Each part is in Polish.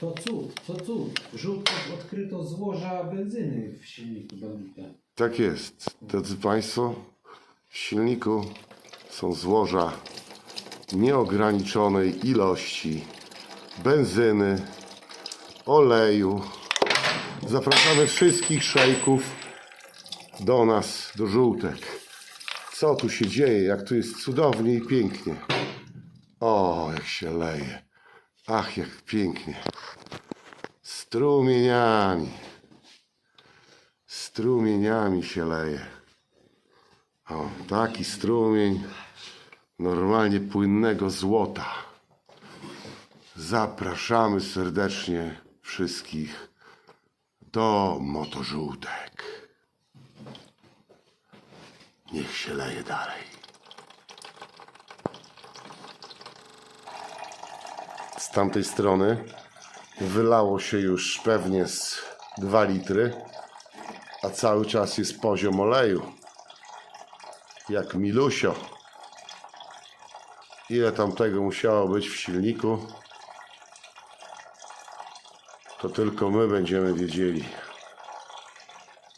To cud, to cud. Żółtko odkryto złoża benzyny w silniku bandita. Tak jest. Drodzy Państwo, w silniku są złoża nieograniczonej ilości benzyny, oleju. Zapraszamy wszystkich szejków do nas, do żółtek. Co tu się dzieje? Jak tu jest cudownie i pięknie. O, jak się leje. Ach, jak pięknie. Strumieniami strumieniami się leje. O, taki strumień normalnie płynnego złota. Zapraszamy serdecznie wszystkich do motożółtek. Niech się leje dalej. Z tamtej strony wylało się już pewnie z 2 litry a cały czas jest poziom oleju. Jak milusio. Ile tam tego musiało być w silniku, to tylko my będziemy wiedzieli.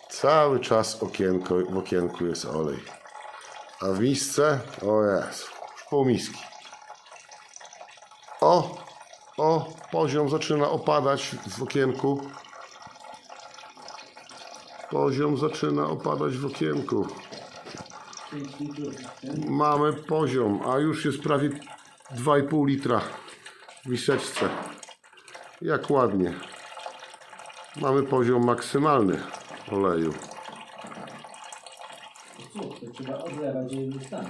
Cały czas okienko, w okienku jest olej. A w misce, o jest, pół miski. O, o, poziom zaczyna opadać w okienku. Poziom zaczyna opadać w okienku. 5 litrów. Mamy poziom, a już jest prawie 2,5 litra w miseczce. Jak ładnie. Mamy poziom maksymalny oleju. Trzeba.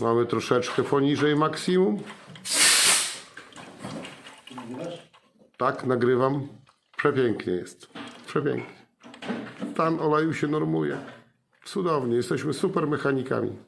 Mamy troszeczkę poniżej maksimum. Tak, nagrywam. Przepięknie jest. Przepięknie. Stan oleju się normuje. Cudownie. Jesteśmy super mechanikami.